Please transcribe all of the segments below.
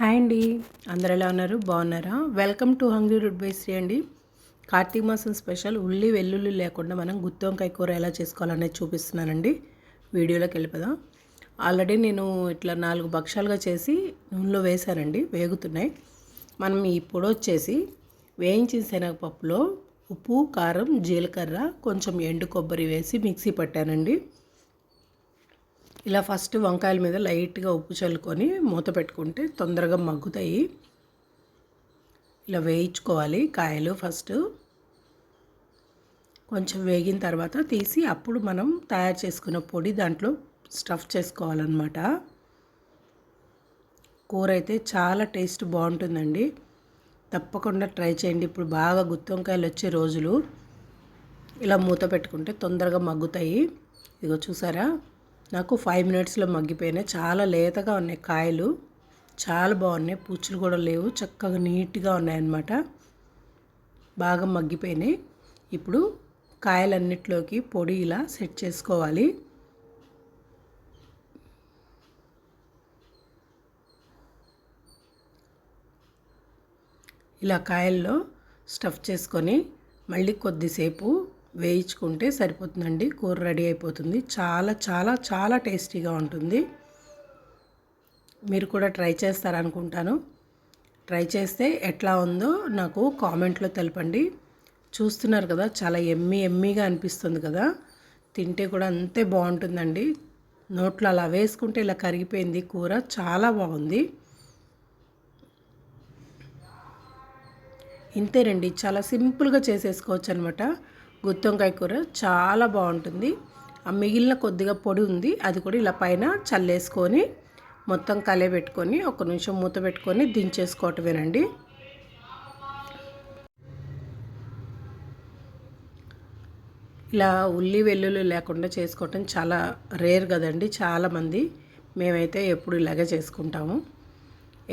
Hi అండి. అందరు ఎలా ఉన్నారు? బాగున్నారా? వెల్కమ్ టు హంగ్రీ రుడ్ బేస్రీ అండి. కార్తీక మాసం స్పెషల్ ఉల్లి వెల్లుల్లి లేకుండా మనం గుత్తి వంకాయ కూర ఎలా చేసుకోవాలనేది చూపిస్తున్నానండి. వీడియోలోకి వెళ్ళిపోదాం. ఆల్రెడీ నేను ఇట్లా నాలుగు భక్షాలుగా చేసి నూనెలో వేశానండి వేగుతున్నాయి. మనం ఈ పొడి వచ్చేసి వేయించిన శనగపప్పులో ఉప్పు కారం జీలకర్ర కొంచెం ఎండు కొబ్బరి వేసి మిక్సీ పట్టానండి. ఇలా ఫస్ట్ వంకాయల మీద లైట్గా ఉప్పు చల్లుకొని మూత పెట్టుకుంటే తొందరగా మగ్గుతాయి. ఇలా వేయించుకోవాలి కాయలు ఫస్ట్. కొంచెం వేగిన తర్వాత తీసి అప్పుడు మనం తయారు చేసుకున్న పొడి దాంట్లో స్టఫ్ చేసుకోవాలన్నమాట. కూర అయితే చాలా టేస్ట్ బాగుంటుందండి. తప్పకుండా ట్రై చేయండి. ఇప్పుడు బాగా గుత్తి వంకాయలు వచ్చే రోజులు. ఇలా మూత పెట్టుకుంటే తొందరగా మగ్గుతాయి. ఇదిగో చూసారా? నాకు ఫైవ్ మినిట్స్లో మగ్గిపోయినాయి. చాలా లేతగా ఉన్నాయి కాయలు. చాలా బాగున్నాయి. పూచులు కూడా లేవు. చక్కగా నీట్గా ఉన్నాయన్నమాట. బాగా మగ్గిపోయినాయి. ఇప్పుడు కాయలన్నిటిలోకి పొడి ఇలా సెట్ చేసుకోవాలి. ఇలా కాయల్లో స్టఫ్ చేసుకొని మళ్ళీ కొద్దిసేపు వేయించుకుంటే సరిపోతుందండి. కూర రెడీ అయిపోతుంది. చాలా చాలా చాలా టేస్టీగా ఉంటుంది. మీరు కూడా ట్రై చేస్తారనుకుంటాను. ట్రై చేస్తే ఎట్లా ఉందో నాకు కామెంట్లో తెలపండి. చూస్తున్నారు కదా చాలా ఎమ్మి ఎమ్మిగా అనిపిస్తుంది కదా. తింటే కూడా అంతే బాగుంటుందండి. నోట్లో అలా వేసుకుంటే ఇలా కరిగిపోయింది కూర. చాలా బాగుంది. ఇంతేనండి చాలా సింపుల్గా చేసేసుకోవచ్చు అనమాట గుత్తొంకాయ కూర చాలా బాగుంటుంది. ఆ మిగిలిన కొద్దిగా పొడి ఉంది. అది కూడా ఇలా పైన చల్లేసుకొని మొత్తం కలే పెట్టుకొని ఒక నిమిషం మూత పెట్టుకొని దించేసుకోవటమేనండి. ఇలా ఉల్లి వెల్లుల్లి లేకుండా చేసుకోవటం చాలా రేర్ కదండి చాలామంది మేమైతే ఎప్పుడు ఇలాగే చేసుకుంటాము.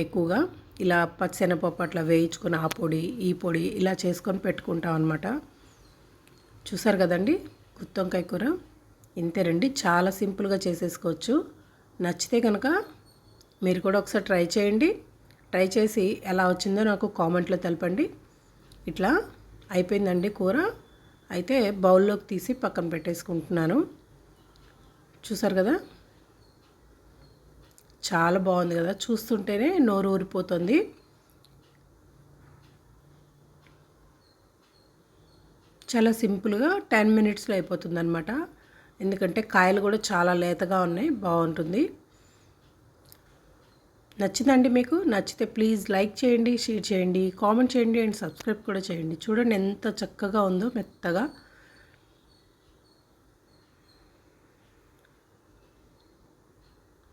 ఎక్కువగా ఇలా పచ్చెనపప్పు అట్లా వేయించుకొని ఆ పొడి ఈ పొడి ఇలా చేసుకొని పెట్టుకుంటాం అనమాట చూసారు కదండి? గుత్తొంకాయ కూర. ఇంతేనండి చాలా సింపుల్గా చేసేసుకోవచ్చు. నచ్చితే కనుక మీరు కూడా ఒకసారి ట్రై చేయండి. ట్రై చేసి ఎలా వచ్చిందో నాకు కామెంట్లో తెలపండి. ఇట్లా అయిపోయిందండి కూర. అయితే బౌల్లోకి తీసి పక్కన పెట్టేసుకుంటున్నాను. చూసారు కదా? చాలా బాగుంది కదా? చూస్తుంటేనే నోరు ఊరిపోతుంది. చాలా సింపుల్గా టెన్ మినిట్స్లో అయిపోతుంది అనమాట ఎందుకంటే కాయలు కూడా చాలా లేతగా ఉన్నాయి బాగుంటుంది. నచ్చిందండి మీకు? నచ్చితే ప్లీజ్ లైక్ చేయండి షేర్ చేయండి కామెంట్ చేయండి అండ్ సబ్స్క్రైబ్ కూడా చేయండి. చూడండి ఎంత చక్కగా ఉందో మెత్తగా.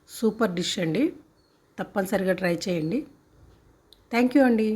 సూపర్ డిష్ అండి. తప్పనిసరిగా ట్రై చేయండి. థ్యాంక్ యూ అండి.